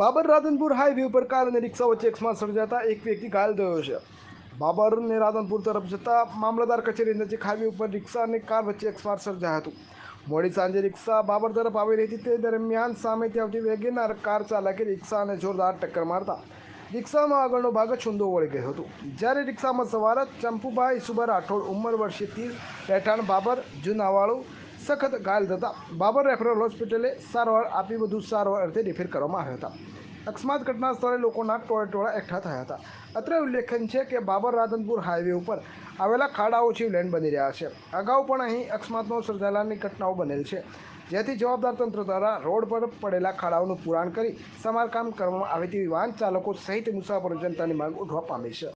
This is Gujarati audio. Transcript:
બાબર રાધનપુર હાઈવે ઉપર કાર અને રિક્ષા વચ્ચે અકસ્માત સર્જાતા એક વ્યક્તિ ઘાયલ થયો છે. બાબર અને રાધનપુર તરફ જતા મામલતદાર કચેરી નજીક હાઈવે ઉપર રિક્ષા અને કાર વચ્ચે અકસ્માત સર્જાયું હતું. મોડી સાંજે રિક્ષા બાબર તરફ આવી રહી હતી. તે દરમિયાન સામેથી આવતી વેગેનાર કાર ચાલકે રિક્ષાને જોરદાર ટક્કર મારતા રિક્ષાનો આગળનો ભાગ છૂંદો વળી ગયો હતો. જ્યારે રિક્ષામાં સવાર ચંપુભાઈ સુબર રાઠોડ ઉંમર વર્ષે તીર રહેઠાણ બાબર, જૂનાવાળું સખત ઘાયલ થતા બાબર રેફરલ હોસ્પિટલે સારવાર આપી વધુ સારવાર અર્થે રિફેર કરવામાં આવ્યા હતા. અકસ્માત ઘટના સ્થળે લોકોના ટોળે ટોળા એકઠા થયા હતા. અત્રે ઉલ્લેખન છે કે બાબર રાધનપુર હાઈવે ઉપર આવેલા ખાડાઓ લેન્ડ બની રહ્યા છે. અગાઉ પણ અહીં અકસ્માતનો સર્જાયેલાની ઘટનાઓ બનેલ છે. જેથી જવાબદાર તંત્ર દ્વારા રોડ પર પડેલા ખાડાઓનું પુરાણ કરી સમારકામ કરવામાં આવે તેવી વાહન ચાલકો સહિત મુસાફરો જનતાની માંગ ઉઠવા પામી છે.